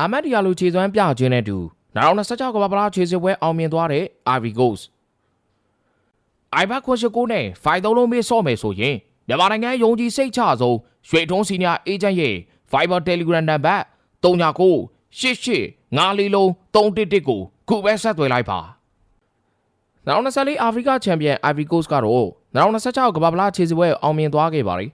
အာမတ်ဒီယာလိုခြေစွမ်းပြခြင်းနဲ့တူ2026ကမ္ဘာ့ဖလားခြေစစ်ပွဲအောင်မြင်သွားတဲ့ Ivory Coast အိုင်ဘတ်ခွန်ရှိကိုနဲ့ဖိုင်သုံးလုံးမေးဆော့မယ်ဆိုရင်မြန်မာနိုင်ငံယုံကြည်စိတ်ချဆုံးရွှေထုံးစီနီယာအေဂျင့်ရဲ့ Fiber Telegram နံပါတ်39 88 54လုံး311ကိုခုပဲဆက်သွယ်လိုက်ပါ2024အာဖရိကချန်ပီယံ Ivory Coast ကတော့2026ကမ္ဘာ့ဖလားခြေစစ်ပွဲအောင်မြင်သွားခဲ့ပါတယ်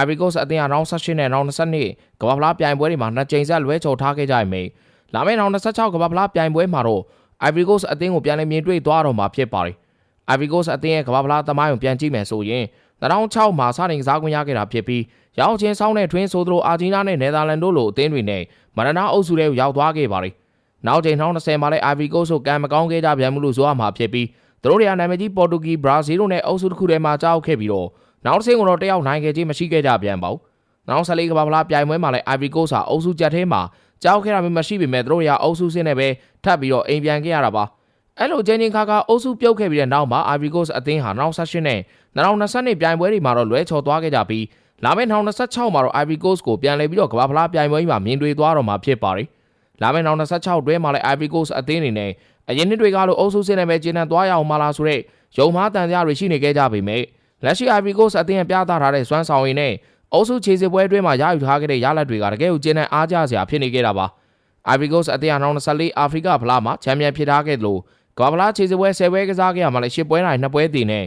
Ivory Coast အသင်းက2018နဲ့2022ကမ္ဘာ့ဖလားပြိုင်ပွဲတွေမှာနှစ်ကြိမ်ဆက်လွဲချော်ထားခဲ့ကြရမယ်။လာမယ့်2026ကမ္ဘာ့ဖလားပြိုင်ပွဲမှာတော့ Ivory Coast အသင်းကိုပြန်လည်မြင်တွေ့သွားတော့မှာဖြစ်ပါတယ်။ Ivory Coast အသင်းရဲ့ကမ္ဘာ့ဖလားသမိုင်းကိုပြန်ကြည့်မယ်ဆိုရင်2006မှာစတင်ကစားခွင့်ရခဲ့တာဖြစ်ပြီးရောက်ချင်းဆောင်းတဲ့ Twin ဆိုသလိုအာဂျင်တီးနားနဲ့နယ်သာလန်တို့လိုအသင်းတွေနဲ့မရနာအုပ်စုတွေကိုရောက်သွားခဲ့ပါတယ်။နောက်ချိန်2020မှာလည်း Ivory Coast ကိုကံမကောင်းခဲ့ကြပြန်မှုလို့ဆိုရမှာဖြစ်ပြီးသူတို့တွေကနာမည်ကြီးပေါ်တူဂီဘရာဇီးတို့နဲ့အုပ်စုတစ်ခုထဲမှာကြောက်ခဲ့ပြီးတော့ နောက်တစ်ဆင့်ကတော့တယောက်နိုင်ခဲ့ခြင်းမရှိခဲ့ကြပြန်ပါဘူး။နောက်14ကမ္ဘာဖလားပြိုင်ပွဲမှာလည်း Ivory Coast ဟာအုပ်စုကြက်ထဲမှာကြောက်ခဲ့တာမျိုးမရှိပေမဲ့သူတို့တွေကအုပ်စုစင်းနဲ့ပဲထပ်ပြီးတော့အိမ်ပြန်ခဲ့ရတာပါ။အဲ့လိုချင်းချင်းခါခါအုပ်စုပြုတ်ခဲ့ပြီးတဲ့နောက်မှာ Ivory Coast အသင်းဟာ2018နဲ့2020ပြိုင်ပွဲတွေမှာတော့လွဲချော်သွားခဲ့ကြပြီးလာမယ့်2026မှာတော့ Ivory Coast ကိုပြန်လည်ပြီးတော့ကမ္ဘာဖလားပြိုင်ပွဲမှာမြင်တွေ့သွားတော့မှာဖြစ်ပါတယ်။လာမယ့်2026တွဲမှာလည်း Ivory Coast အသင်းအနေနဲ့အရင်နှစ်တွေကလိုအုပ်စုစင်းနဲ့ပဲကျင်းတဲ့သွားရအောင်မလားဆိုတဲ့ရုံမားတန်ကြားတွေရှိနေခဲ့ကြပေမဲ့ လက်ရှိ Ivory Coast အသင်းရဲ့ပြသထားတဲ့စွမ်းဆောင်ရည်နဲ့အုပ်စုခြေစစ်ပွဲအတွင်းမှာရယူထားခဲ့တဲ့ရလဒ်တွေကတကယ်ကိုကျင်းတဲ့အားကြစရာဖြစ်နေခဲ့တာပါ။ Ivory Coast အသင်းဟာ2024အာဖရိကဖလားမှာချန်ပီယံဖြစ်ထားခဲ့တယ်လို့ကမ္ဘာဖလားခြေစစ်ပွဲ10ပွဲကစားခဲ့ရမှာလည်း10ပွဲနိုင်2ပွဲတည်နေ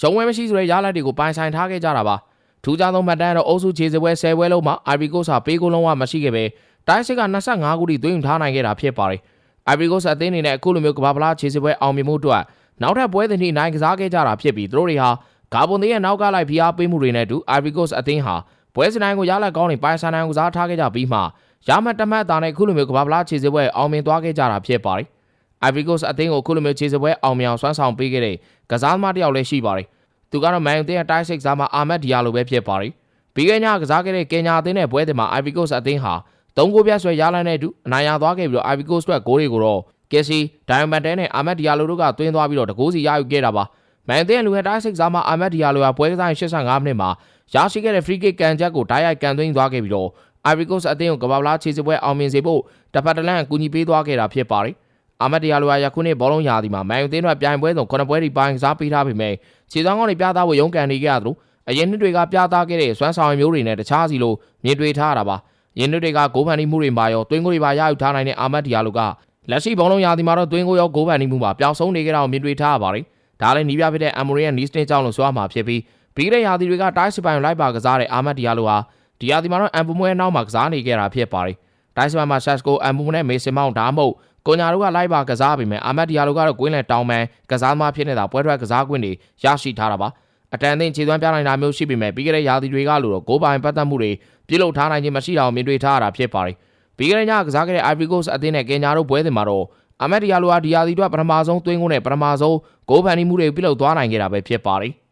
ရုံဝဲမရှိဆိုတဲ့ရလဒ်တွေကိုပိုင်ဆိုင်ထားခဲ့ကြတာပါ။ထူးခြားသောမှတ်တမ်းတော့အုပ်စုခြေစစ်ပွဲ10ပွဲလုံးမှာ Ivory Coast ဟာပေးကိုလုံးဝမရှိခဲ့ပဲတိုင်းစစ်က25ခုထိသွင်းထားနိုင်ခဲ့တာဖြစ်ပါတယ်။ Ivory Coast အသင်းအနေနဲ့အခုလိုမျိုးကမ္ဘာဖလားခြေစစ်ပွဲအောင်မြင်မှုအတွက်နောက်ထပ်ပွဲစဉ်ထိနိုင်ကစားခဲ့ကြတာဖြစ်ပြီးသူတို့တွေဟာ ဂါဘွန်သေးရဲ့နောက်ကလိုက်ဖိအားပေးမှုတွေနဲ့အတူ Ivory Coast အသင်းဟာပွဲစဉ်တိုင်းကိုရလက်ကောင်းနေပိုင်ဆိုင်နိုင်ကစားထားခဲ့ကြပြီးမှရမှတ်တမတ်တာနဲ့ခုလိုမျိုးကမ္ဘာဖလားခြေစစ်ပွဲအောင်မြင်သွားခဲ့ကြတာဖြစ်ပါတယ်။ Ivory Coast အသင်းကိုခုလိုမျိုးခြေစစ်ပွဲအောင်မြင်အောင်စွမ်းဆောင်ပေးခဲ့တဲ့ကစားသမားတစ်ယောက်လည်းရှိပါတယ်။သူကတော့မန်ယူသင်းရဲ့တိုက်စစ်ကစားမအာမတ်ဒီယာလိုပဲဖြစ်ပါတယ်။ပြီးခဲ့ညကစားခဲ့တဲ့ကင်ညာအသင်းနဲ့ပွဲစဉ်မှာ Ivory Coast အသင်းဟာ၃ဂိုးပြဆွဲရလန်းတဲ့အတူအနိုင်ရသွားခဲ့ပြီးတော့ Ivory Coast အတွက်ဂိုးတွေကိုတော့ကက်စီဒိုင်မန်တဲနဲ့အာမတ်ဒီယာလိုတို့ကသွင်းသွားပြီးတော့တကိုးစီရယူခဲ့တာပါ မန်တဲ့လူဟက်တိုက်စစ်စားမှာအာမတ်ဒီယာလိုကပွဲကစားရင်85မိနစ်မှာရရှိခဲ့တဲ့ free kick ကန်ချက်ကိုဓာတ်ရိုက်ကန်သွင်းသွားခဲ့ပြီးတော့ Ivory Coast အသင်းကိုကမ္ဘာလားခြေစစ်ပွဲအောင်မြင်စေဖို့တစ်ဖက်တစ်လမ်းအကူအညီပေးသွားခဲ့တာဖြစ်ပါတယ်အာမတ်ဒီယာလိုကယခုနှစ်ဘောလုံးရာသီမှာမန်ယူသင်းတို့ပြိုင်ပွဲဆုံး9ပွဲထိပိုင်းကစားပေးထားပေမဲ့ခြေဆောင်ကောင်းတွေပြသဖို့ရုန်းကန်နေကြရသလိုအရင်နှစ်တွေကပြသခဲ့တဲ့စွမ်းဆောင်ရည်မျိုးတွေနဲ့တခြားစီလိုမြင်တွေ့ထားရတာပါရင်းနှစ်တွေကဂိုးဖန်တီးမှုတွေမှာရောတွင်းကိုတွေပါရယူထားနိုင်တဲ့အာမတ်ဒီယာလိုကလက်ရှိဘောလုံးရာသီမှာတော့တွင်းကိုရောဂိုးဖန်တီးမှုမှာပျောက်ဆုံးနေကြတာကိုမြင်တွေ့ထားရပါတယ် ဒါလည်းနီးပြဖြစ်တဲ့အမ်မိုရီရဲ့နီးစတင်ကြောင့်လို့ဆိုရမှာဖြစ်ပြီးပြီးတဲ့ရာသီတွေကတိုင်းစပိုင်လိုက်ပါကစားတဲ့အာမတ်ဒီယာလိုဟာဒီရာသီမှာတော့အမ်ပူမွဲနောက်မှာကစားနေခဲ့တာဖြစ်ပါတယ်တိုင်းစပိုင်မှာဆက်စကိုအမ်ပူမွဲနဲ့မေစင်မောင်ဒါမှမဟုတ်ကိုညာတို့ကလိုက်ပါကစားပြီးမယ်အာမတ်ဒီယာလိုကတော့ကွင်းလယ်တောင်းပန်ကစားသမားဖြစ်နေတာပွဲထွက်ကစားခွင့်တွေရရှိထားတာပါအတန်သိခြေသွမ်းပြနိုင်တာမျိုးရှိပေမဲ့ပြီးခဲ့တဲ့ရာသီတွေကလို့တော့ဂိုးပိုင်ပတ်သက်မှုတွေပြုလုပ်ထားနိုင်ခြင်းမရှိတာကိုမြင်တွေ့ထားရတာဖြစ်ပါတယ်ပြီးခဲ့တဲ့ညကစားခဲ့တဲ့ Ivory Coast အသင်းနဲ့ကင်ညာတို့ပွဲစဉ်မှာတော့ အမတ်ဒီယာလိုဟာဒီယာဒီတို့ပထမဆုံးသွင်းကိုနဲ့ပထမဆုံးဂိုးဖန်တီးမှုတွေပြုလုပ်သွားနိုင်ခဲ့တာပဲဖြစ်ပါတယ်။